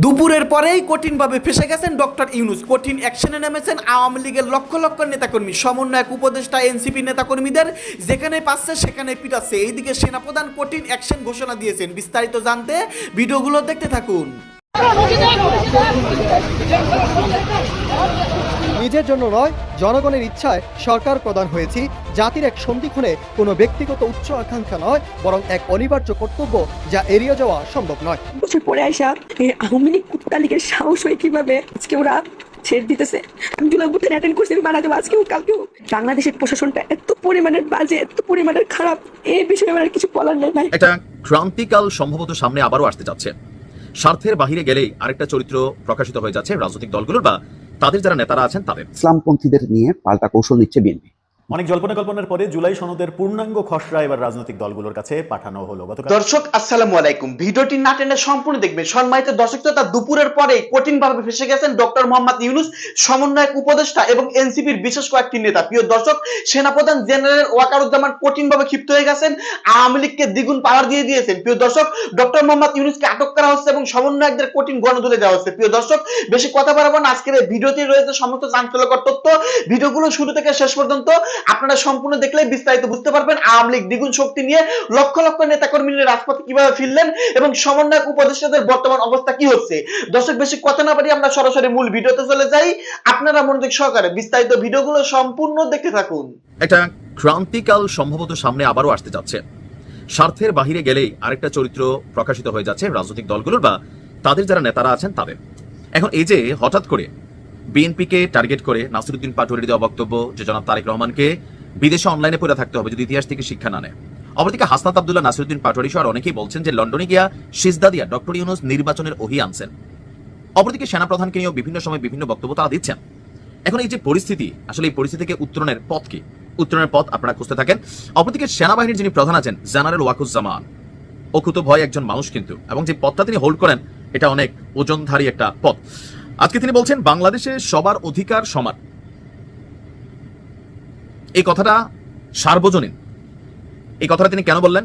দুপুরের পরেই কঠিনভাবে ফেসে গেছেন ডক্টর ইউনুস। কঠিন অ্যাকশনে নেমেছেন আওয়ামী লীগের লক্ষ লক্ষ নেতাকর্মী। সমন্বয়ক, উপদেষ্টা, এনসিপি নেতাকর্মীদের যেখানে পাচ্ছে সেখানে পিটাচ্ছে। এইদিকে সেনাপ্রধান কঠিন অ্যাকশন ঘোষণা দিয়েছেন। বিস্তারিত জানতে ভিডিওগুলো দেখতে থাকুন। নিজের জন্য নয় জনগণের ইচ্ছায় সরকার প্রদান হয়েছি। জাতির এক সন্ধিক্ষণে কোনো ব্যক্তিগত উচ্চ আকাঙ্ক্ষা নয় বরং এক অনিবার্য কর্তব্য যা এড়িয়ে যাওয়া সম্ভব নয়। পরে আইসা এই আওয়ামী লীগ কুত্তা লীগের সাহস হয়ে কীভাবে আজকে ওরা ছেড়ে দিতেছে? আমি জুলাই অ্যাটেন্ড করছি আমি মারা যাব আজকেও কালকেও। বাংলাদেশের প্রশাসনটা এত পরিমাণের বাজে এত পরিমাণের খারাপ এই বিষয়ে আমার কিছু বলার নেই। একটা ক্রান্তিকাল সম্ভবত সামনে আবারও আসতে যাচ্ছে স্বার্থের বাহিরে গেলেই আরেকটা চরিত্র প্রকাশিত হয়ে যাচ্ছে রাজনৈতিক দলগুলোর বা তাদের যারা নেতারা আছেন তাদের। ইসলামপন্থীদের নিয়ে পাল্টা কৌশল নিচ্ছে বিএনপি। অনেক জল্পনা কল্পনার পরে জুলাই সনদের পূর্ণাঙ্গ খসড়া এবার রাজনৈতিক দলগুলোর কাছে পাঠানো হলো গতকাল। দর্শক, আসসালামু আলাইকুম। ভিডিওটি না টেনে সম্পূর্ণ দেখবেন। সম্মানিত দর্শক শ্রোতা, দুপুরের পরে কঠিন ভাবে ফেসে গেছেন ডক্টর মোহাম্মদ ইউনুস, সমন্বয়ক উপদেষ্টা এবং এনসিপির বিশেষ কয়েকটি নেতা। প্রিয় দর্শক, সেনাপ্রধান জেনারেল ওয়াকারুজ্জামান কঠিন ভাবে ক্ষিপ্ত হয়ে গেছেন, আওয়ামী লীগকে দ্বিগুণ পাওয়ার দিয়ে দিয়েছেন। প্রিয় দর্শক, ডক্টর মোহাম্মদ ইউনুসকে আটক করা হচ্ছে এবং সমন্বয়কদের কঠিন গণদুলে দেওয়া হচ্ছে। প্রিয় দর্শক, বেশি কথা বাড়াবো না। আজকের এই ভিডিওতে রয়েছে সমস্ত চাঞ্চল্যকর তথ্য। ভিডিওগুলো শুরু থেকে শেষ পর্যন্ত আপনারা সম্পূর্ণ দেখলে বিস্তারিত বুঝতে পারবেন আওয়ামী লীগ দ্বিগুণ শক্তি নিয়ে লক্ষ লক্ষ নেতাকর্মী রাজপথে কীভাবে ফিরলেন এবং সমন্বয়ক উপদেষ্টাদের বর্তমান অবস্থা কি হচ্ছে? দর্শক, বেশি কথা না পারি আমরা সরাসরি মূল ভিডিওতে চলে যাই। আপনারা মনোযোগ সহকারে বিস্তারিত ভিডিওগুলো সম্পূর্ণ দেখতে থাকুন। একটা ক্রান্তিকাল সম্ভবত সামনে আবারও আসতে যাচ্ছে। স্বার্থের বাহিরে গেলেই আরেকটা চরিত্র প্রকাশিত হয়ে যাচ্ছে রাজনৈতিক দলগুলোর বা তাদের যারা নেতারা আছেন তাদের। এখন এই যে হঠাৎ করে বিএনপিকে টার্গেট করে নাসিরুদ্দিন পাটোয়ারির দেওয়া বক্তব্য যে জনাব তারেক রহমানকে বিদেশে অনলাইনে পড়ে থাকতে হবে যদি ইতিহাস থেকে শিক্ষা না নেয়। অপরদিকে হাসনাত আব্দুল্লাহ, নাসিরুদ্দিন পাটোয়ারি সহ অনেকেই বলছেন যে লন্ডনে গিয়া সিজদা দিয়া ডক্টর ইউনুস নির্বাচনের ওহি আনছেন। অপরদিকে সেনাপ্রধানকে নিয়েও বিভিন্ন সময় বিভিন্ন বক্তব্য তারা দিচ্ছেন। এখন এই যে পরিস্থিতি, আসলে এই পরিস্থিতি থেকে উত্তরণের পথ কি? উত্তরণের পথ আপনারা খুঁজতে থাকেন। অপরদিকে সেনাবাহিনীর যিনি প্রধান আছেন, জেনারেল ওয়াকুজ্জামান অকুত ভয় একজন মানুষ কিন্তু, এবং যে পথটা তিনি হোল্ড করেন, এটা অনেক ওজনধারী একটা পথ আজকে তিনি বলছেন, বাংলাদেশে সবার অধিকার সমান। এই কথাটা সার্বজনীন। এই কথাটা তিনি কেন বললেন?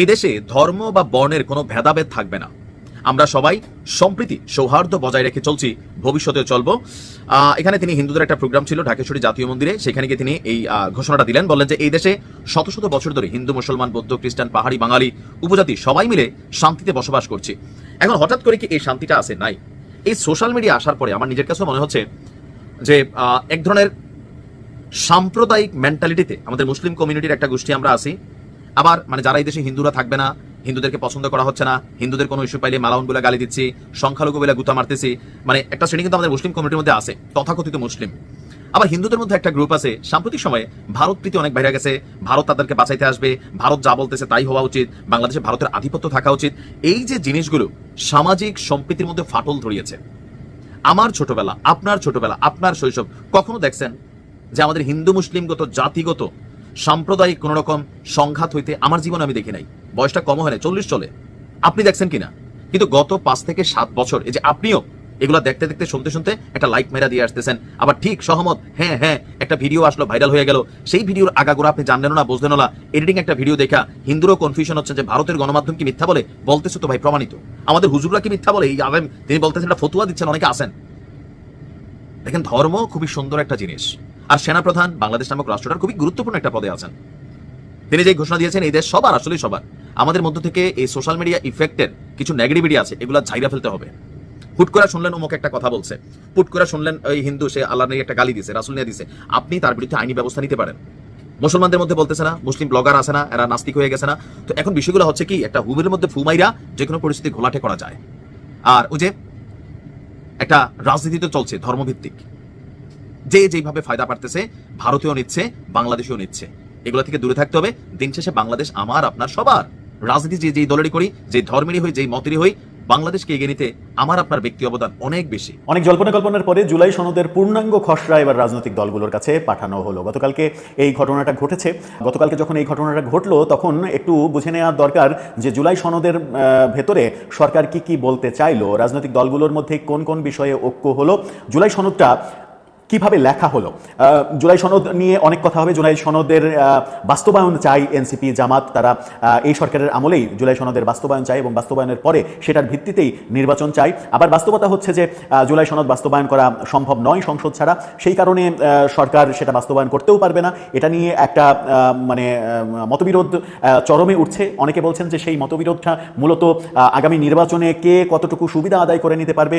এই দেশে ধর্ম বা বর্ণের কোনো ভেদাভেদ থাকবে না। আমরা সবাই সম্প্রীতি, সৌহার্দ্য বজায় রেখে চলছি, ভবিষ্যতেও চলবো। এখানে তিনি হিন্দুদের একটা প্রোগ্রাম ছিল, ঢাকেশ্বরী জাতীয় মন্দিরে। সেখানে গিয়ে তিনি এই ঘোষণাটা দিলেন, বললেন যে এই দেশে শত শত বছর ধরে হিন্দু, মুসলমান, বৌদ্ধ, খ্রিস্টান, পাহাড়ি, বাঙালি, উপজাতি সবাই মিলে শান্তিতে বসবাস করছি। এখন হঠাৎ করে কি এই শান্তিটা আছে নাই? এই সোশ্যাল মিডিয়া আসার পরে আমার নিজের কাছেও মনে হচ্ছে যে এক ধরনের সাম্প্রদায়িক মেন্টালিটিতে আমাদের মুসলিম কমিউনিটির একটা গোষ্ঠী আমরা আছি। আবার মানে যারা এই দেশে হিন্দুরা থাকবে না, হিন্দুদেরকে পছন্দ করা হচ্ছে না, হিন্দুদের কোনো ইস্যু পাইলে মালাউন বলে গালি দিচ্ছি সংখ্যালঘু বলে গুতা মারতেছি মানে একটা শ্রেণি কিন্তু আমাদের মুসলিম কমিউনিটির মধ্যে আছে, তথাকথিত মুসলিম। আবার হিন্দুদের মধ্যে একটা গ্রুপ আছে, সাম্প্রতিক সময়ে ভারত প্রীতি অনেক বাইরে গেছে, ভারত তাদেরকে বাঁচাইতে আসবে, ভারত যা বলতেছে তাই হওয়া উচিত, বাংলাদেশে ভারতের আধিপত্য থাকা উচিত। এই যে জিনিসগুলো সামাজিক সম্প্রীতির মধ্যে ফাটল ধরিয়েছে। আমার ছোটবেলা, আপনার ছোটবেলা, আপনার শৈশব, কখনো দেখছেন যে আমাদের হিন্দু, মুসলিমগত, জাতিগত, সাম্প্রদায়িক কোন রকম সংঘাত হইতে আমার জীবনে আমি দেখি নাই। বয়সটা কম হয় না চল্লিশ চলে। আপনি দেখছেন কিনা? কিন্তু গত পাঁচ থেকে সাত বছর, এই যে আপনিও এগুলো দেখতে দেখতে শুনতে শুনতে একটা লাইক মেরা দিয়ে আসতেছেন। আবার ঠিক সহমত হ্যাঁ হ্যাঁ একটা ভিডিও আসলো ভাইরাল হয়ে গেল। সেই ভিডিওর আগাগোড়া আপনি জানলেন না বুঝলেন না। এডিটিং একটা ভিডিও দেখা, হিন্দুরও কনফিউশন হচ্ছে যে ভারতের গণমাধ্যম কি মিথ্যা বলে? বলতেছে তো ভাই, প্রমাণিত। আমাদের হুজুররা কি মিথ্যা বলে? এই আলেম, তিনি বলতেছেন একটা ফতুয়া দিচ্ছেন, অনেকে আসেন দেখেন, ধর্ম খুবই সুন্দর একটা জিনিস। আর সেনাপ্রধান, বাংলাদেশ নামক রাষ্ট্রটার খুবই গুরুত্বপূর্ণ একটা পদে আছেন। তিনি যে ঘোষণা দিয়েছেন, এই দেশ সবার আসলে সবার। আমাদের মধ্য থেকে এই সোশ্যাল মিডিয়া ইফেক্টের কিছু নেগেটিভিটি আছে, এগুলো ঝাইরা ফেলতে হবে। হুট করে শুনলেন অমুক একটা কথা বলছে। হুট করে শুনলেন ওই হিন্দু, সে আল্লাহ নিয়ে একটা গালি দিছে, রাসুল নিয়ে দিছে। আপনি তার বিরুদ্ধে আইনি ব্যবস্থা নিতে পারেন। মুসলমানদের মধ্যে বলতেছে না, মুসলিম ব্লগার আছে না, এরা নাস্তিক হয়ে গেছে না। তো এখন বিষয়গুলো হচ্ছে কি, একটা হুবের মধ্যে ফুমাইরা যে কোনো পরিস্থিতি ঘোলাটে করা যায়। আর ওই যে একটা রাজনীতি তো চলছে, ধর্মভিত্তিক। যে যেভাবে ফায়দা পারতেছে ভারতীয় নিচ্ছে, বাংলাদেশেও নিচ্ছে। এগুলো থেকে দূরে থাকতে হবে। দিন শেষে বাংলাদেশ আমার, আপনার সবার। রাজনীতি যে যেই দলেরই করি যে ধর্মেরই হই, যেই মতেরই হই বাংলাদেশকে এগিয়ে নিতে আমার আপনার ব্যক্তি অবদান অনেক বেশি। অনেক জল্পনা কল্পনার পরে জুলাই সনদের পূর্ণাঙ্গ খসড়া এবার রাজনৈতিক দলগুলোর কাছে পাঠানো হলো। গতকালকে এই ঘটনাটা ঘটেছে। গতকালকে যখন এই ঘটনাটা ঘটলো, তখন একটু বুঝে নেওয়ার দরকার যে জুলাই সনদের ভেতরে সরকার কি কি বলতে চাইলো, রাজনৈতিক দলগুলোর মধ্যে কোন কোন বিষয়ে ঐক্য হলো। জুলাই সনদটা কীভাবে লেখা হলো? জুলাই সনদ নিয়ে অনেক কথা হবে। জুলাই সনদের বাস্তবায়ন চাই এনসিপি, জামাত, তারা এই সরকারের আমলেই জুলাই সনদের বাস্তবায়ন চাই এবং বাস্তবায়নের পরে সেটার ভিত্তিতেই নির্বাচন চাই। আবার বাস্তবতা হচ্ছে যে জুলাই সনদ বাস্তবায়ন করা সম্ভব নয় সংসদ ছাড়া। সেই কারণে সরকার সেটা বাস্তবায়ন করতেও পারবে না। এটা নিয়ে একটা মানে মতবিরোধ চরমে উঠছে। অনেকে বলছেন যে সেই মতবিরোধটা মূলত আগামী নির্বাচনে কে কতটুকু সুবিধা আদায় করে নিতে পারবে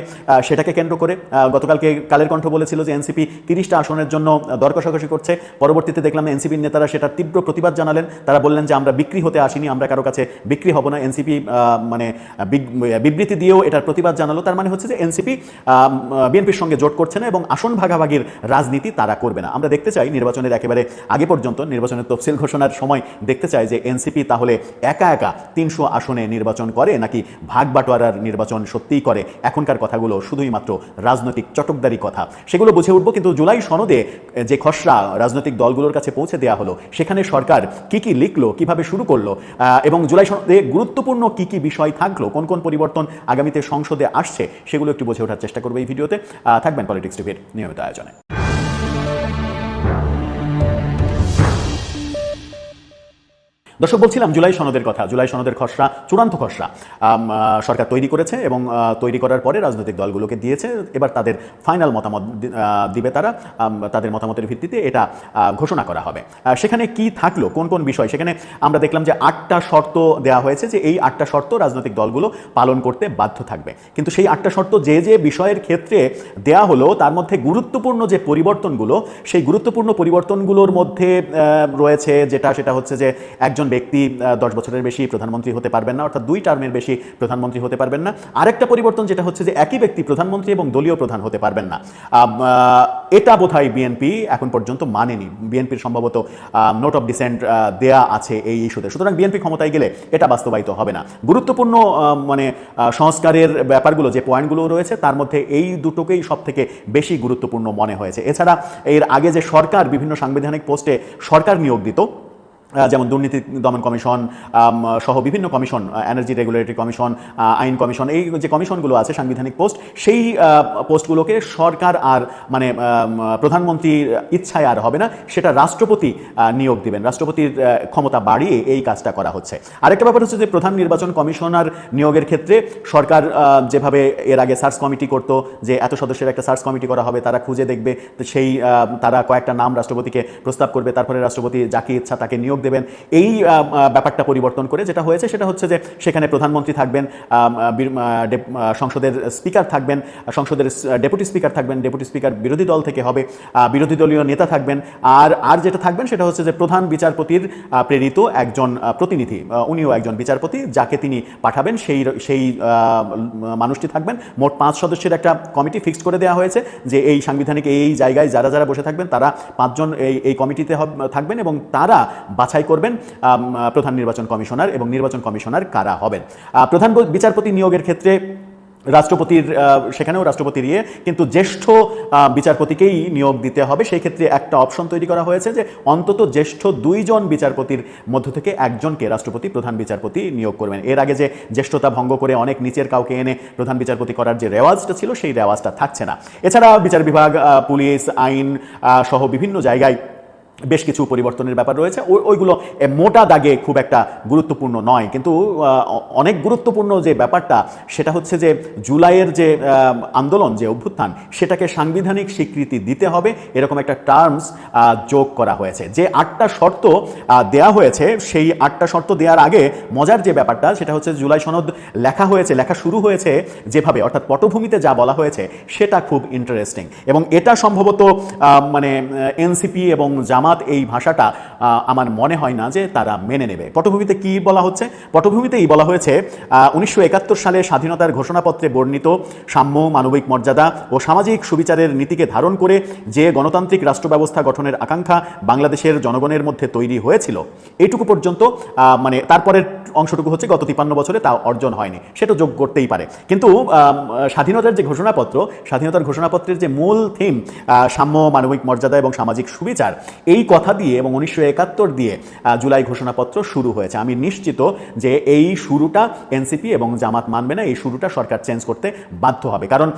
সেটাকে কেন্দ্র করে গতকালকে কালের কণ্ঠ বলেছিল যে এনসিপি তিরিশটা আসনের জন্য আহ, দর কষাকষি করছে। পরবর্তীতে দেখলাম এনসিপির নেতারা সেটা তীব্র প্রতিবাদ জানালেন। তারা বললেন যে আমরা বিক্রি হতে আসিনি আমরা কারও কাছে বিক্রি হব না। এনসিপি মানে বিবৃতি দিয়েও এটার প্রতিবাদ জানালো। তার মানে হচ্ছে যে এনসিপি বিএনপির সঙ্গে জোট করছে না এবং আসন ভাগাভাগির রাজনীতি তারা করবে না। আমরা দেখতে চাই নির্বাচনের একেবারে আগে পর্যন্ত নির্বাচনের তফসিল ঘোষণার সময় দেখতে চাই যে এনসিপি তাহলে একা একা তিনশো আসনে নির্বাচন করে নাকি ভাগ বাটোয়ারার নির্বাচন সত্যিই করে? এখনকার কথাগুলো শুধুই মাত্র রাজনৈতিক চটকদারি কথা। সেগুলো বুঝে উঠবো। কিন্তু জুলাই সনদে যে খসড়া রাজনৈতিক দলগুলোর কাছে পৌঁছে দেওয়া হলো, সেখানে সরকার কি কি লিখলো, কীভাবে শুরু করল এবং জুলাই সনদে গুরুত্বপূর্ণ কি কি বিষয় থাকল, কোন কোন পরিবর্তন আগামীতে সংসদে আসছে, সেগুলো একটু বোঝে ওঠার চেষ্টা করব এই ভিডিওতে। থাকবেন পলিটিক্স টিভির নিয়মিত আয়োজনে। দর্শক, বলছিলাম জুলাই সনদের কথা, জুলাই সনদের খসড়া, চূড়ান্ত খসড়া সরকার তৈরি করেছে এবং তৈরি করার পরে রাজনৈতিক দলগুলোকে দিয়েছে। এবার তাদের ফাইনাল মতামত দিবে তারা তাদের মতামতের ভিত্তিতে এটা ঘোষণা করা হবে। সেখানে কি থাকল, কোন কোন বিষয়? সেখানে আমরা দেখলাম যে আটটা শর্ত দেওয়া হয়েছে যে এই আটটা শর্ত রাজনৈতিক দলগুলো পালন করতে বাধ্য থাকবে। কিন্তু সেই আটটা শর্ত যে যে বিষয়ের ক্ষেত্রে দেয়া হলো, তার মধ্যে গুরুত্বপূর্ণ যে পরিবর্তনগুলো, সেই গুরুত্বপূর্ণ পরিবর্তনগুলোর মধ্যে রয়েছে যেটা, সেটা হচ্ছে যে একজন ব্যক্তি দশ বছরের বেশি প্রধানমন্ত্রী হতে পারবেন না, অর্থাৎ দুই টার্মের বেশি প্রধানমন্ত্রী হতে পারবেন না। আরেকটা পরিবর্তন যেটা হচ্ছে যে একই ব্যক্তি প্রধানমন্ত্রী এবং দলীয় প্রধান হতে পারবেন না। এটা বোধহয় বিএনপি এখন পর্যন্ত মানেনি। বিএনপির সম্ভবত নোট অফ ডিসেন্ট দেয়া আছে এই ইস্যুতে। সুতরাং বিএনপি ক্ষমতায় গেলে এটা বাস্তবায়িত হবে না। গুরুত্বপূর্ণ মানে সংস্কারের ব্যাপারগুলো, যে পয়েন্টগুলো রয়েছে, তার মধ্যে এই দুটোকেই সব থেকে বেশি গুরুত্বপূর্ণ মনে হয়েছে। এছাড়া এর আগে যে সরকার বিভিন্ন সাংবিধানিক পোস্টে সরকার নিয়োগ দিত যেমন দুর্নীতি দমন কমিশন সহ বিভিন্ন কমিশন এনার্জি রেগুলেটরি কমিশন আইন কমিশন এই যে কমিশনগুলো আছে, সাংবিধানিক পোস্ট, সেই পোস্টগুলোকে সরকার আর মানে প্রধানমন্ত্রীর ইচ্ছায় আর হবে না, সেটা রাষ্ট্রপতি নিয়োগ দিবেন। রাষ্ট্রপতির ক্ষমতা বাড়িয়ে এই কাজটা করা হচ্ছে। আরেকটা ব্যাপার হচ্ছে যে প্রধান নির্বাচন কমিশনার নিয়োগের ক্ষেত্রে সরকার যেভাবে এর আগে সার্চ কমিটি করতো, যে এত সদস্যের একটা সার্চ কমিটি করা হবে, তারা খুঁজে দেখবে সেই তারা কয়েকটা নাম রাষ্ট্রপতিকে প্রস্তাব করবে, তারপরে রাষ্ট্রপতি যাকে ইচ্ছা তাকে নিয়োগ দেবেন। এই ব্যাপারটা পরিবর্তন করে যেটা হয়েছে সেটা হচ্ছে যে সেখানে প্রধানমন্ত্রী থাকবেন সংসদের স্পিকার থাকবেন সংসদের ডেপুটি স্পিকার থাকবেন, ডেপুটি স্পিকার বিরোধী দল থেকে হবে বিরোধী দলীয় নেতা থাকবেন, আর আর যেটা থাকবেন সেটা হচ্ছে যে প্রধান বিচারপতির প্রেরিত একজন প্রতিনিধি উনিও একজন বিচারপতি যাকে তিনি পাঠাবেন, সেই সেই মানুষটি থাকবেন। মোট পাঁচ সদস্যের একটা কমিটি ফিক্সড করে দেওয়া হয়েছে যে এই সাংবিধানিক এই জায়গায় যারা যারা বসে থাকবেন, তারা পাঁচজন এই এই কমিটিতে থাকবেন এবং তারা বাছাই করবেন প্রধান নির্বাচন কমিশনার এবং নির্বাচন কমিশনার কারা হবেন। প্রধান বিচারপতি নিয়োগের ক্ষেত্রে রাষ্ট্রপতির সেখানেও রাষ্ট্রপতির ইয়ে কিন্তু জ্যেষ্ঠ বিচারপতিকেই নিয়োগ দিতে হবে। সেই ক্ষেত্রে একটা অপশন তৈরি করা হয়েছে যে অন্তত জ্যেষ্ঠ দুইজন বিচারপতির মধ্য থেকে একজনকে রাষ্ট্রপতি, প্রধান বিচারপতি নিয়োগ করবেন। এর আগে যে জ্যেষ্ঠতা ভঙ্গ করে অনেক নিচের কাউকে এনে প্রধান বিচারপতি করার যে রেওয়াজটা ছিল, সেই রেওয়াজটা থাকছে না। এছাড়া বিচার বিভাগ পুলিশ, আইন সহ বিভিন্ন জায়গায় বেশ কিছু পরিবর্তনের ব্যাপার রয়েছে। ওই- ওইগুলো মোটা দাগে খুব একটা গুরুত্বপূর্ণ নয়। কিন্তু অনেক গুরুত্বপূর্ণ যে ব্যাপারটা, সেটা হচ্ছে যে জুলাইয়ের যে আন্দোলন, যে অভ্যুত্থান, সেটাকে সাংবিধানিক স্বীকৃতি দিতে হবে। এরকম একটা টার্মস যোগ করা হয়েছে। যে আটটা শর্ত দেয়া হয়েছে, সেই আটটা শর্ত দেওয়ার আগে মজার যে ব্যাপারটা, সেটা হচ্ছে জুলাই সনদ লেখা হয়েছে, লেখা শুরু হয়েছে যেভাবে, অর্থাৎ পটভূমিতে যা বলা হয়েছে, সেটা খুব ইন্টারেস্টিং এবং এটা সম্ভবত মানে এনসিপি এবং জামাত এই ভাষাটা আমার মনে হয় না যে তারা মেনে নেবে। পটভূমিতে কি বলা হচ্ছে? পটভূমিতেই বলা হয়েছে উনিশশো একাত্তর সালে স্বাধীনতার ঘোষণাপত্রে বর্ণিত সাম্য, মানবিক মর্যাদা ও সামাজিক সুবিচারের নীতিকে ধারণ করে যে গণতান্ত্রিক রাষ্ট্র ব্যবস্থা গঠনের আকাঙ্ক্ষা বাংলাদেশের জনগণের মধ্যে তৈরি হয়েছিল এইটুকু পর্যন্ত মানে তারপরের অংশটুকু হচ্ছে গত তিপ্পান্ন বছরে তা অর্জন হয়নি। সেটা যোগ করতেই পারে। কিন্তু স্বাধীনতার যে ঘোষণাপত্র, স্বাধীনতার ঘোষণাপত্রের যে মূল থিম সাম্য, মানবিক মর্যাদা এবং সামাজিক সুবিচার, এই এই কথা দিয়ে এবং উনিশশো একাত্তর দিয়ে জুলাই ঘোষণাপত্র শুরু হয়েছে। আমি নিশ্চিত যে এই শুরুটা এনসিপি এবং জামাত মানবে না, এই শুরুটা সরকার চেঞ্জ করতে বাধ্য হবে। কারণ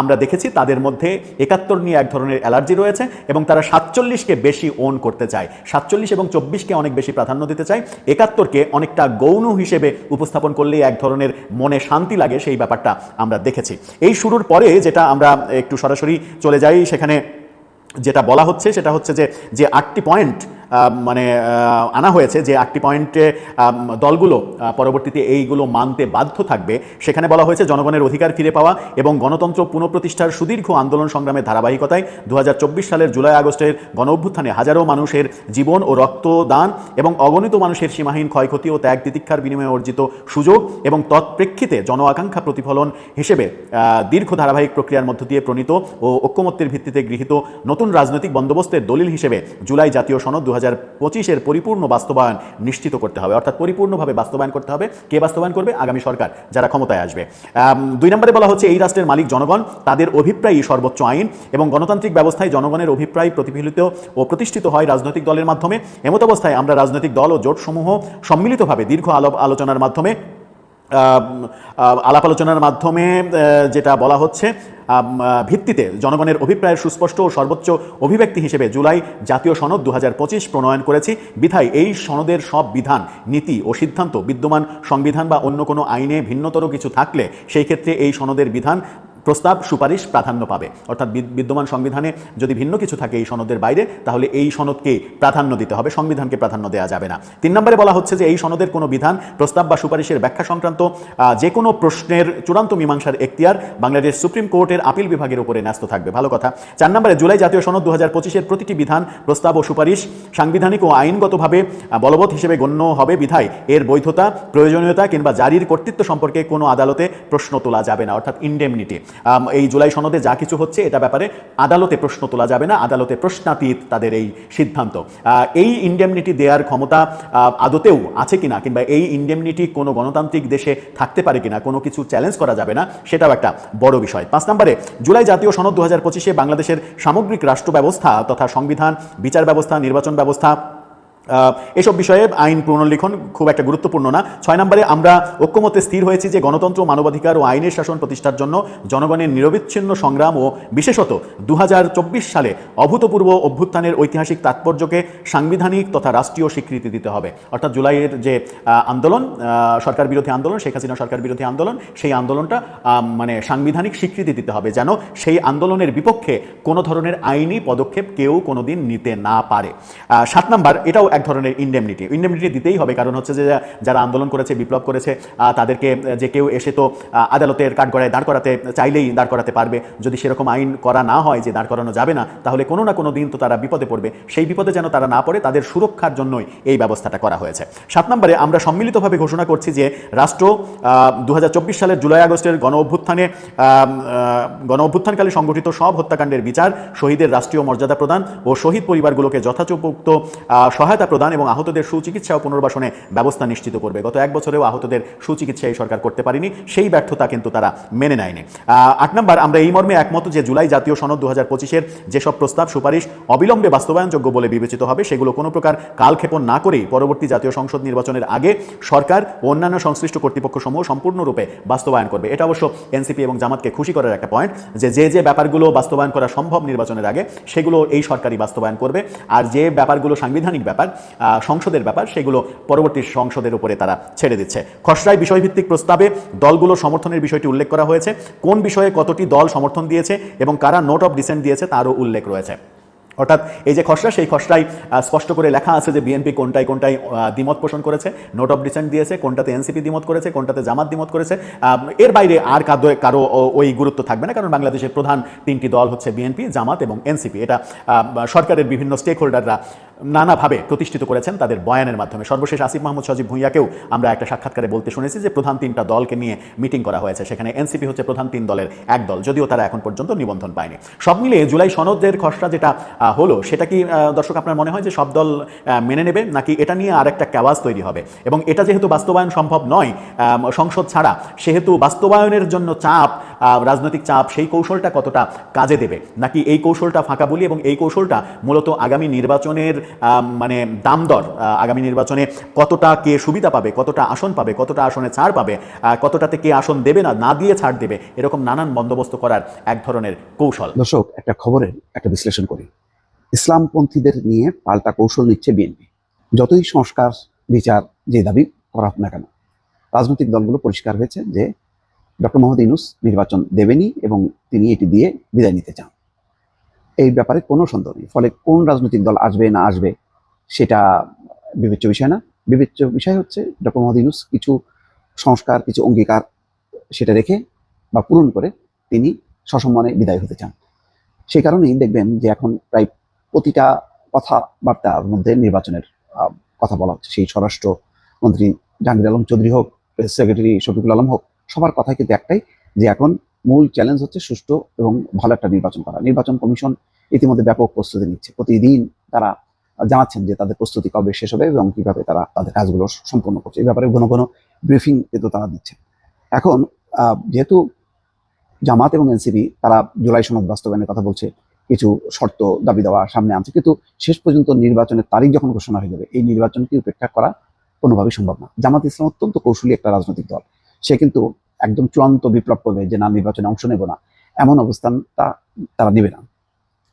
আমরা দেখেছি তাদের মধ্যে একাত্তর নিয়ে এক ধরনের অ্যালার্জি রয়েছে এবং তারা সাতচল্লিশকে বেশি ওন করতে চায়। সাতচল্লিশ এবং চব্বিশকে অনেক বেশি প্রাধান্য দিতে চায়। একাত্তরকে অনেকটা গৌণ হিসেবে উপস্থাপন করলেই এক ধরনের মনে শান্তি লাগে, সেই ব্যাপারটা আমরা দেখেছি। এই শুরুর পরে যেটা আমরা একটু সরাসরি চলে যাই, সেখানে যেটা বলা হচ্ছে সেটা হচ্ছে যে যে আটটি পয়েন্ট মানে আনা হয়েছে যে আটটি পয়েন্টে দলগুলো পরবর্তীতে এইগুলো মানতে বাধ্য থাকবে। সেখানে বলা হয়েছে জনগণের অধিকার ফিরে পাওয়া এবং গণতন্ত্র পুনঃপ্রতিষ্ঠার সুদীর্ঘ আন্দোলন সংগ্রামের ধারাবাহিকতায় দু হাজার চব্বিশ সালের জুলাই আগস্টের গণ অভ্যুত্থানে হাজারো মানুষের জীবন ও রক্তদান এবং অগণিত মানুষের সীমাহীন ক্ষয়ক্ষতি ও ত্যাগ তিতিক্ষার বিনিময়ে অর্জিত সুযোগ এবং তৎপ্রেক্ষিতে জন আকাঙ্ক্ষা প্রতিফলন হিসেবে দীর্ঘ ধারাবাহিক প্রক্রিয়ার মধ্য দিয়ে প্রণীত ও ঐক্যমত্যের ভিত্তিতে গৃহীত নতুন রাজনৈতিক বন্দোবস্তের দলিল হিসেবে জুলাই জাতীয় সনদ দু হাজার পঁচিশের পরিপূর্ণ বাস্তবায়ন নিশ্চিত করতে হবে। অর্থাৎ পরিপূর্ণভাবে বাস্তবায়ন করতে হবে। কে বাস্তবায়ন করবে? আগামী সরকার, যারা ক্ষমতায় আসবে। দুই নম্বরে বলা হচ্ছে, এই রাষ্ট্রের মালিক জনগণ, তাদের অভিপ্রায়ই সর্বোচ্চ আইন এবং গণতান্ত্রিক ব্যবস্থায় জনগণের অভিপ্রায় প্রতিফলিত ও প্রতিষ্ঠিত হয় রাজনৈতিক দলের মাধ্যমে। এমত অবস্থায় আমরা রাজনৈতিক দল ও জোটসমূহ সম্মিলিতভাবে দীর্ঘ আলোপ আলোচনার মাধ্যমে আলাপ আলোচনার মাধ্যমে যেটা বলা হচ্ছে ভিত্তিতে জনগণের অভিপ্রায়ের সুস্পষ্ট ও সর্বোচ্চ অভিব্যক্তি হিসেবে জুলাই জাতীয় সনদ দু হাজার পঁচিশ প্রণয়ন করেছি। বিধায় এই সনদের সব বিধান, নীতি ও সিদ্ধান্ত বিদ্যমান সংবিধান বা অন্য কোনো আইনে ভিন্নতর কিছু থাকলে সেই ক্ষেত্রে এই সনদের বিধান প্রস্তাব, সুপারিশ প্রাধান্য পাবে। অর্থাৎ বিদ- বিদ্যমান সংবিধানে যদি ভিন্ন কিছু থাকে এই সনদের বাইরে, তাহলে এই সনদকে প্রাধান্য দিতে হবে, সংবিধানকে প্রাধান্য দেওয়া যাবে না। তিন নম্বরে বলা হচ্ছে যে এই সনদের কোনো বিধান, প্রস্তাব বা সুপারিশের ব্যাখ্যা সংক্রান্ত যে কোনো প্রশ্নের চূড়ান্ত মীমাংসার এখতিয়ার বাংলাদেশ সুপ্রিম কোর্টের আপিল বিভাগের উপরে ন্যস্ত থাকবে। ভালো কথা। চার নম্বরে জুলাই জাতীয় সনদ দু হাজার পঁচিশের প্রতিটি বিধান, প্রস্তাব ও সুপারিশ সাংবিধানিক ও আইনগতভাবে বলবৎ হিসেবে গণ্য হবে বিধায়। এর বৈধতা, প্রয়োজনীয়তা কিংবা জারির কর্তৃত্ব সম্পর্কে কোনো আদালতে প্রশ্ন তোলা যাবে না, অর্থাৎ ইন্ডেমনিটি এই জুলাই সনদে যা কিছু হচ্ছে, এটা ব্যাপারে আদালতে প্রশ্ন তোলা যাবে না, আদালতে প্রশ্নাতীত তাদের এই সিদ্ধান্ত। এই ইন্ডেমনিটি দেওয়ার ক্ষমতা আদতেও আছে কিনা, কিংবা এই ইন্ডেমনিটি কোনো গণতান্ত্রিক দেশে থাকতে পারে কিনা, কোনো কিছু চ্যালেঞ্জ করা যাবে না, সেটাও একটা বড় বিষয়। পাঁচ নম্বরে, জুলাই জাতীয় সনদ দু হাজার পঁচিশে বাংলাদেশের সামগ্রিক রাষ্ট্র ব্যবস্থা তথা সংবিধান, বিচার ব্যবস্থা, নির্বাচন ব্যবস্থা এসব বিষয়ে আইন পুনর্লিখন খুব একটা গুরুত্বপূর্ণ না। ছয় নম্বরে আমরা ঐক্যমতে স্থির হয়েছি যে গণতন্ত্র, মানবাধিকার ও আইনের শাসন প্রতিষ্ঠার জন্য জনগণের নিরবিচ্ছিন্ন সংগ্রাম ও বিশেষত দু হাজার চব্বিশ সালে অভূতপূর্ব অভ্যুত্থানের ঐতিহাসিক তাৎপর্যকে সাংবিধানিক তথা রাষ্ট্রীয় স্বীকৃতি দিতে হবে। অর্থাৎ জুলাইয়ের যে আন্দোলন সরকার বিরোধী আন্দোলন, শেখ হাসিনা সরকার বিরোধী আন্দোলন, সেই আন্দোলনটা মানে সাংবিধানিক স্বীকৃতি দিতে হবে যেন সেই আন্দোলনের বিপক্ষে কোনো ধরনের আইনি পদক্ষেপ কেউ কোনোদিন নিতে না পারে। সাত নাম্বার, এটাও এক ধরনের ইন্ডেমনিটি ইন্ডেমনিটি দিতেই হবে কারণ হচ্ছে যে যারা আন্দোলন করেছে বিপ্লব করেছে তাদেরকে যে কেউ এসে তো আদালতের কাঠগড়ায় দাঁড় করাতে চাইলেই দাঁড় করাতে পারবে। যদি সেরকম আইন করা না হয় যে দাঁড় করানো যাবে না তাহলে কোনো না কোনো দিন তো তারা বিপদে পড়বে। সেই বিপদে যেন তারা না পড়ে তাদের সুরক্ষার জন্যই এই ব্যবস্থাটা করা হয়েছে। সাত নম্বরে আমরা সম্মিলিতভাবে ঘোষণা করছি যে রাষ্ট্র দু হাজার চব্বিশ সালের জুলাই আগস্টের গণ অভ্যুত্থানে গণ অভ্যুত্থানকালে সংগঠিত সব হত্যাকাণ্ডের বিচার শহীদের রাষ্ট্রীয় মর্যাদা প্রদান ও শহীদ পরিবারগুলোকে আহ, সহায়তা প্রদান এবং আহতদের সুচিকিৎসা ও পুনর্বাসনে ব্যবস্থা নিশ্চিত করবে। গত এক বছরেও আহতদের সুচিকিৎসা এই সরকার করতে পারেনি, সেই ব্যর্থতা কিন্তু তারা মেনে নেয়নি। আট নম্বর, আমরা এই মর্মে একমত যে জুলাই জাতীয় সনদ দু হাজার পঁচিশের যেসব প্রস্তাব সুপারিশ অবিলম্বে বাস্তবায়নযোগ্য বলে বিবেচিত হবে, সেগুলো কোনো প্রকার কালক্ষেপণ না করেই পরবর্তী জাতীয় সংসদ নির্বাচনের আগে সরকার ও অন্যান্য সংশ্লিষ্ট কর্তৃপক্ষ সমূহ সম্পূর্ণরূপে বাস্তবায়ন করবে। এটা অবশ্য এনসিপি এবং জামাতকে খুশি করার একটা পয়েন্ট যে যে যে ব্যাপারগুলো বাস্তবায়ন করা সম্ভব নির্বাচনের আগে, সেগুলো এই সরকারই বাস্তবায়ন করবে। আর যে ব্যাপারগুলো সাংবিধানিক ব্যাপার সংসদের ব্যাপার, সেগুলো পরবর্তী সংসদের উপরে তারা ছেড়ে দিচ্ছে। খসড়ায় বিষয়ভিত্তিক প্রস্তাবে দলগুলো সমর্থনের বিষয়টি উল্লেখ করা হয়েছে। কোন বিষয়ে কতটি দল সমর্থন দিয়েছে এবং কারা নোট অফ ডিসেন্ট দিয়েছে তারও উল্লেখ রয়েছে। অর্থাৎ এই যে খসড়া, সেই খসড়ায় স্পষ্ট করে লেখা আছে যে বিএনপি কোনটায় কোনটায় দ্বিমত পোষণ করেছে, নোট অফ ডিসেন্ট দিয়েছে, কোনটাতে এনসিপি দ্বিমত করেছে, কোনটাতে জামাত দ্বিমত করেছে। এর বাইরে আর কাদো, কারও ওই গুরুত্ব থাকবে না, কারণ বাংলাদেশের প্রধান তিনটি দল হচ্ছে বিএনপি, জামাত এবং এনসিপি। এটা সরকারের বিভিন্ন স্টেক হোল্ডাররা নানাভাবে প্রতিষ্ঠিত করেছেন তাদের বয়ানের মাধ্যমে। সর্বশেষ আসিফ মাহমুদ সজীব ভুঁইয়াকেও আমরা একটা সাক্ষাৎকারে বলতে শুনেছি যে প্রধান তিনটা দলকে নিয়ে মিটিং করা হয়েছে। সেখানে এনসিপি হচ্ছে প্রধান তিন দলের এক দল, যদিও তারা এখন পর্যন্ত নিবন্ধন পায়নি। সব মিলিয়ে জুলাই সনদের খসড়া যেটা হলো, সেটা কি দর্শক আপনার মনে হয় যে সব দল মেনে নেবে? নাকি এটা নিয়ে আরেকটা ক্যাওয়াজ তৈরি হবে? এবং এটা যেহেতু বাস্তবায়ন সম্ভব নয় সংসদ ছাড়া, সেহেতু বাস্তবায়নের জন্য চাপ রাজনৈতিক চাপ, সেই কৌশলটা কতটা কাজে দেবে? নাকি এই কৌশলটা ফাঁকা বলি এবং এই কৌশলটা মূলত আগামী নির্বাচনের মানে দাম দর আহ, আগামী নির্বাচনে কতটা কে সুবিধা পাবে কতটা আসন পাবে কতটা আসনে ছাড় পাবে কতটাতে কে আসন দেবে না না দিয়ে ছাড় দেবে এরকম নানান বন্দোবস্ত করার এক ধরনের কৌশল। দর্শক একটা খবরের একটা বিশ্লেষণ করি। ইসলামপন্থীদের নিয়ে পাল্টা কৌশল নিচ্ছে বিএনপি। যতই সংস্কার বিচার যে দাবি করা হোক না কেন রাজনৈতিক দলগুলো পরিষ্কার হয়েছে যে ডক্টর মোহাম্মদ ইউনুস নির্বাচন দেবেনি এবং তিনি এটি দিয়ে বিদায় নিতে চান। এই ব্যাপারে কোনো সন্দেহ নেই। ফলে কোন রাজনৈতিক দল আসবে না আসবে, সেটা বিবেচ্য বিষয় না। বিবেচ্য বিষয় হচ্ছে ডক্টর মোহাম্মদ ইউনুস কিছু সংস্কার, কিছু অঙ্গীকার সেটা রেখে বা পূরণ করে তিনি সসম্মানে বিদায় হতে চান। সেই কারণেই দেখবেন যে এখন প্রায় প্রতিটা কথাবার্তার মধ্যে নির্বাচনের কথা বলা হচ্ছে। সেই স্বরাষ্ট্র মন্ত্রী জাহাঙ্গীর আলম চৌধুরী হোক, প্রেস সেক্রেটারি শফিকুল আলম হোক, সবার কথা কিন্তু একটাই যে এখন মূল চ্যালেঞ্জ হচ্ছে সুষ্ঠু এবং ভালো একটা নির্বাচন করা। নির্বাচন কমিশন ইতিমধ্যে ব্যাপক প্রস্তুতি নিচ্ছে। প্রতিদিন তারা জানাচ্ছেন যে তাদের প্রস্তুতি কবে শেষ হবে এবং কীভাবে তারা তাদের কাজগুলো সম্পন্ন করছে। এই ব্যাপারে ঘন ঘন ব্রিফিং কিন্তু তারা দিচ্ছে। এখন যেহেতু জামাত এবং এনসিপি তারা জুলাই সনদ বাস্তবায়নের কথা বলছে, কিছু শর্ত দাবি দেওয়া সামনে আনছে, কিন্তু শেষ পর্যন্ত নির্বাচনের তারিখ যখন ঘোষণা হয়ে যাবে, এই নির্বাচনকে উপেক্ষা করা কোনোভাবেই সম্ভব না। জামাত ইসলাম অত্যন্ত কৌশলী একটা রাজনৈতিক দল। সে কিন্তু একদম চূড়ান্ত বিপ্লব করবে যে না, নির্বাচনে অংশ নেব না। এমন অবস্থান তা, তারা নেবে না।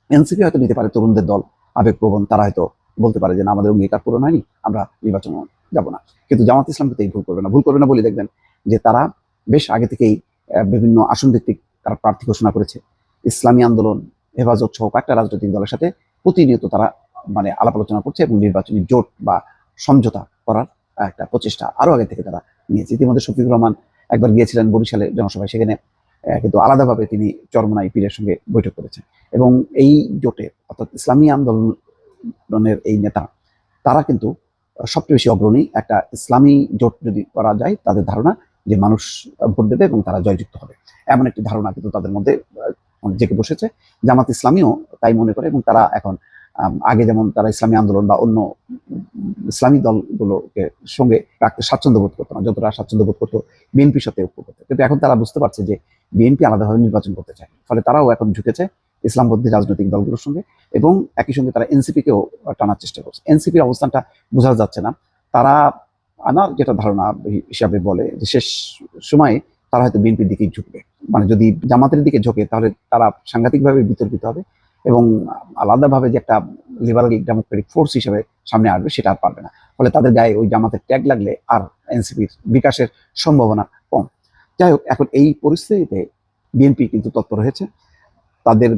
এনসিপি হয়তো নিতে পারে, তরুণদের দল আবেগপ্রবণ তারা হয়তো বলতে পারে যে না, আমাদের অঙ্গীকার পূরণ হয়নি, আমরা নির্বাচন যাব না। কিন্তু জামাত ইসলাম কিন্তু এই ভুল করবে না। ভুল করবে না বলে দেখবেন যে তারা বেশ আগে থেকেই বিভিন্ন আসন ভিত্তিক তারা প্রার্থী ঘোষণা করেছে। ইসলামী আন্দোলন, হেফাজত সহ কয়েকটা রাজনৈতিক দলের সাথে প্রতিনিয়ত তারা মানে আলাপ আলোচনা করছে এবং নির্বাচনী জোট বা সমঝোতা করার একটা প্রচেষ্টা আরও আগে থেকে তারা নিয়েছে। ইতিমধ্যে শফিকুর রহমান একবার গিয়েছিলেন বরিশালে জনসভায়, সেখানে কিন্তু আলাদাভাবে তিনি চরমনাই পীরের সঙ্গে বৈঠক করেছেন। এবং এই জোটে, অর্থাৎ ইসলামী আন্দোলনের এই নেতা, তারা কিন্তু সবচেয়ে বেশি অগ্রণী একটা ইসলামী জোট যদি করা যায়, তাদের ধারণা যে মানুষ ভোট দেবে এবং তারা জয়যুক্ত হবে। এমন একটি ধারণা কিন্তু তাদের মধ্যে জেগে বসেছে। জামাত ইসলামীও তাই মনে করে এবং তারা এখন আগে যেমন তারা ইসলামী আন্দোলন বা অন্য ইসলামী দলগুলোকে সঙ্গে রাখতে স্বাচ্ছন্দ্য বোধ করতো না, যতটা স্বাচ্ছন্দ্য বোধ করতো বিএনপির সাথে ঐক্য করতে। কিন্তু এখন তারা বুঝতে পারছে যে বিএনপি আলাদাভাবে নির্বাচন করতে চায়। ফলে তারাও এখন ঝুঁকেছে ইসলামপন্থী রাজনৈতিক দলগুলোর সঙ্গে এবং একই সঙ্গে তারা এনসিপিকেও টানার চেষ্টা করছে। এনসিপির অবস্থানটা বোঝা যাচ্ছে না। তারা আমার যেটা ধারণা হিসাবে বলে যে শেষ সময়ে তারা হয়তো বিএনপির দিকেই ঝুঁকবে। মানে যদি জামাতের দিকে ঝোঁকে তাহলে তারা সাংঘাতিকভাবে বিতর্কিত হবে। এবং আলাদাভাবে যে একটা লিবারাল ডেমোক্রেটিক ফোর্স হিসেবে সামনে আসবে, সেটা আর পারবে না। ফলে তাদের গায়ে ওই জামাতের ট্যাগ লাগলে আর এনসিপির বিকাশের সম্ভাবনা কম। যাই হোক, এখন এই পরিস্থিতিতে বিএনপি কিন্তু তৎপর হয়েছে। তাদের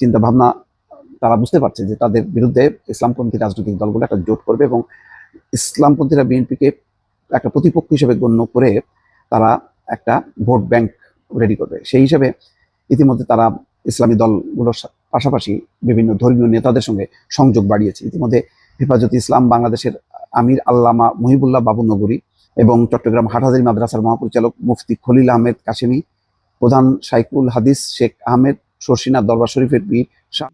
চিন্তা ভাবনা তারা বুঝতে পারছে যে তাদের বিরুদ্ধে ইসলামপন্থী রাজনৈতিক দলগুলো একটা জোট করবে এবং ইসলামপন্থীরা বিএনপিকে একটা প্রতিপক্ষ হিসেবে গণ্য করে তারা একটা ভোট ব্যাংক রেডি করবে। সেই হিসেবে ইতিমধ্যে তারা ইসলামী দলগুলোর পাশাপাশি বিভিন্ন ধর্মীয় নেতাদের সঙ্গে সংযোগ বাড়িয়েছে। ইতিমধ্যে হেফাজত ইসলাম বাংলাদেশের আমির আল্লামা মহিবুল্লাহ বাবু নগরী এবং চট্টগ্রাম হাটহাজারি মাদ্রাসার মহাপরিচালক মুফতি খলিল আহমেদ কাশেমি, প্রধান সাইকুল হাদিস শেখ আহমেদ শর্ষিনা দরবার শরীফের পীর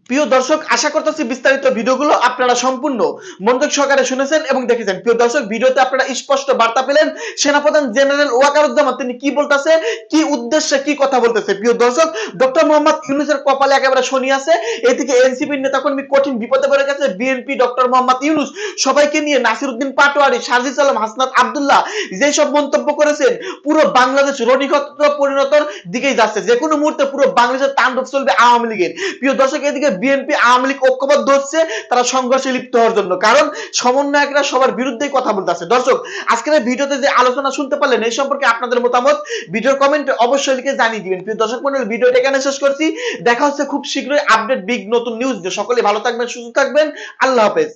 প্রিয় দর্শক, আশা করতেছি বিস্তারিত ভিডিওগুলো আপনারা সম্পূর্ণ মনোযোগ সহকারে শুনেছেন এবং দেখেছেন। প্রিয় দর্শক, ভিডিওতে আপনারা স্পষ্ট বার্তা পেলেন, সেনাপ্রধান জেনারেল ওয়াকারুজ্জামান, তিনি কি বলতেছে, কি উদ্দেশ্যে কি কথা বলতেছে। প্রিয় দর্শক, ডক্টর মোহাম্মদ ইউনুসের কপালে একেবারে শনি আছে, এদিকে এনসিপির নেতাকর্মী কঠিন বিপদে পড়ে গেছে, বিএনপি ডক্টর মোহাম্মদ ইউনুস, সবাইকে নিয়ে নাসিরউদ্দিন পাটোয়ারি সাজিদ আলম, হাসনাত আব্দুল্লাহ যেসব মন্তব্য করেছেন, পুরো বাংলাদেশ রণিক্ষত্র পরিণতর দিকেই যাচ্ছে। যে কোনো মুহূর্তে পুরো বাংলাদেশের তাণ্ডব চলবে আওয়ামী লীগের। প্রিয় দর্শক এদিকে বিএনপি, আওয়ামী লীগ ঐক্যবদ্ধ হচ্ছে, তারা সংঘর্ষে লিপ্ত হওয়ার জন্য। কারণ সমন্বয়করা সবার বিরুদ্ধেই কথা বলতেছে দর্শক, আজকের ভিডিওতে যে আলোচনা শুনতে পারলেন, এই সম্পর্কে আপনাদের মতামত, ভিডিওর কমেন্টে অবশ্যই লিখে জানিয়ে দিবেন। প্রিয় দর্শক মন্ডল ভিডিওটা এখানে শেষ করছি। দেখা হচ্ছে খুব শীঘ্রই আপডেট বিগ নতুন নিউজ সকলে ভালো থাকবেন, সুস্থ থাকবেন। আল্লাহ হাফেজ।